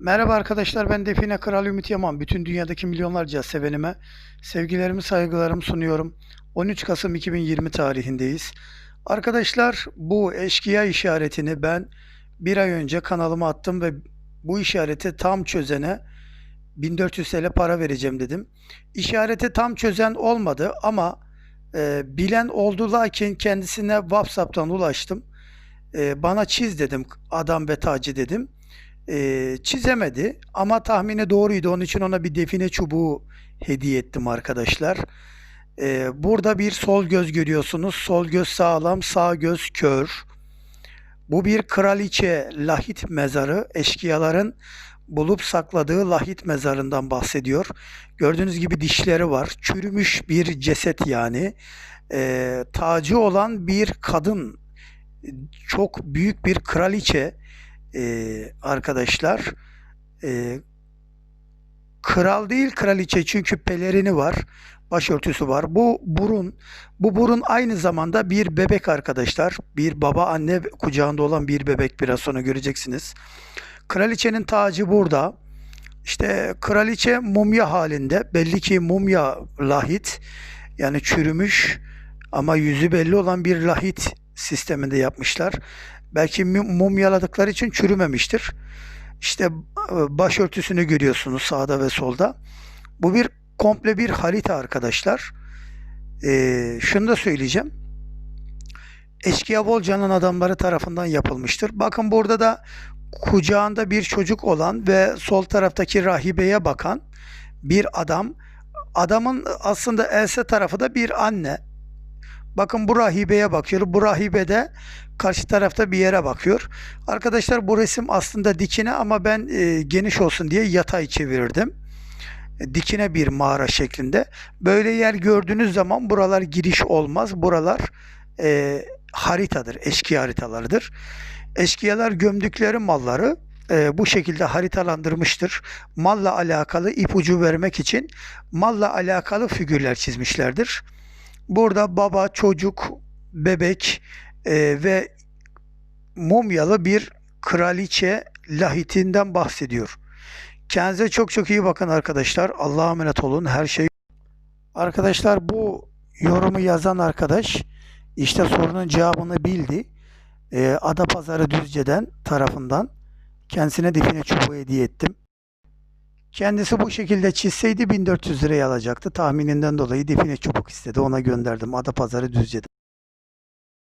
Merhaba arkadaşlar ben Define Kral Ümit Yaman. Bütün dünyadaki milyonlarca sevenime sevgilerimi saygılarımı sunuyorum. 13 Kasım 2020 tarihindeyiz. Arkadaşlar bu eşkıya işaretini ben bir ay önce kanalıma attım ve bu işareti tam çözene 1400 TL para vereceğim dedim. İşareti tam çözen olmadı ama e, bilen oldu lakin kendisine WhatsApp'tan ulaştım. E, bana çiz dedim adam ve tacı dedim. E, çizemedi ama tahmini doğruydu. Onun için ona bir define çubuğu hediye ettim arkadaşlar. E, burada bir sol göz görüyorsunuz. Sol göz sağlam, sağ göz kör. Bu bir kraliçe lahit mezarı. Eşkıyaların bulup sakladığı lahit mezarından bahsediyor. Gördüğünüz gibi dişleri var. Çürümüş bir ceset yani. E, tacı olan bir kadın. Çok büyük bir kraliçe e, arkadaşlar. E, kral değil kraliçe çünkü pelerini var. Başörtüsü var. Bu burun, bu burun aynı zamanda bir bebek arkadaşlar. Bir baba anne kucağında olan bir bebek biraz sonra göreceksiniz. Kraliçenin tacı burada. İşte kraliçe mumya halinde. Belli ki mumya lahit. Yani çürümüş ama yüzü belli olan bir lahit sisteminde yapmışlar. Belki mu- mumyaladıkları için çürümemiştir. İşte e, başörtüsünü görüyorsunuz sağda ve solda. Bu bir komple bir harita arkadaşlar. Ee, şunu da söyleyeceğim. Eşkıya Bolca'nın adamları tarafından yapılmıştır. Bakın burada da kucağında bir çocuk olan ve sol taraftaki rahibeye bakan bir adam. Adamın aslında else tarafı da bir anne. Bakın bu rahibeye bakıyor. Bu rahibe de karşı tarafta bir yere bakıyor. Arkadaşlar bu resim aslında dikine ama ben e, geniş olsun diye yatay çevirdim. E, Dikine bir mağara şeklinde. Böyle yer gördüğünüz zaman buralar giriş olmaz. Buralar e, haritadır. Eşkıya haritalarıdır. Eşkıyalar gömdükleri malları e, bu şekilde haritalandırmıştır. Malla alakalı ipucu vermek için malla alakalı figürler çizmişlerdir. Burada baba, çocuk, bebek e, ve mumyalı bir kraliçe lahitinden bahsediyor. Kendinize çok çok iyi bakın arkadaşlar. Allah'a emanet olun. Her şey. Arkadaşlar bu yorumu yazan arkadaş işte sorunun cevabını bildi. E, Adapazarı Düzce'den tarafından kendisine define çubuğu hediye ettim. Kendisi bu şekilde çizseydi 1400 liraya alacaktı. Tahmininden dolayı define çubuk istedi. Ona gönderdim. Adapazarı Düzce'den.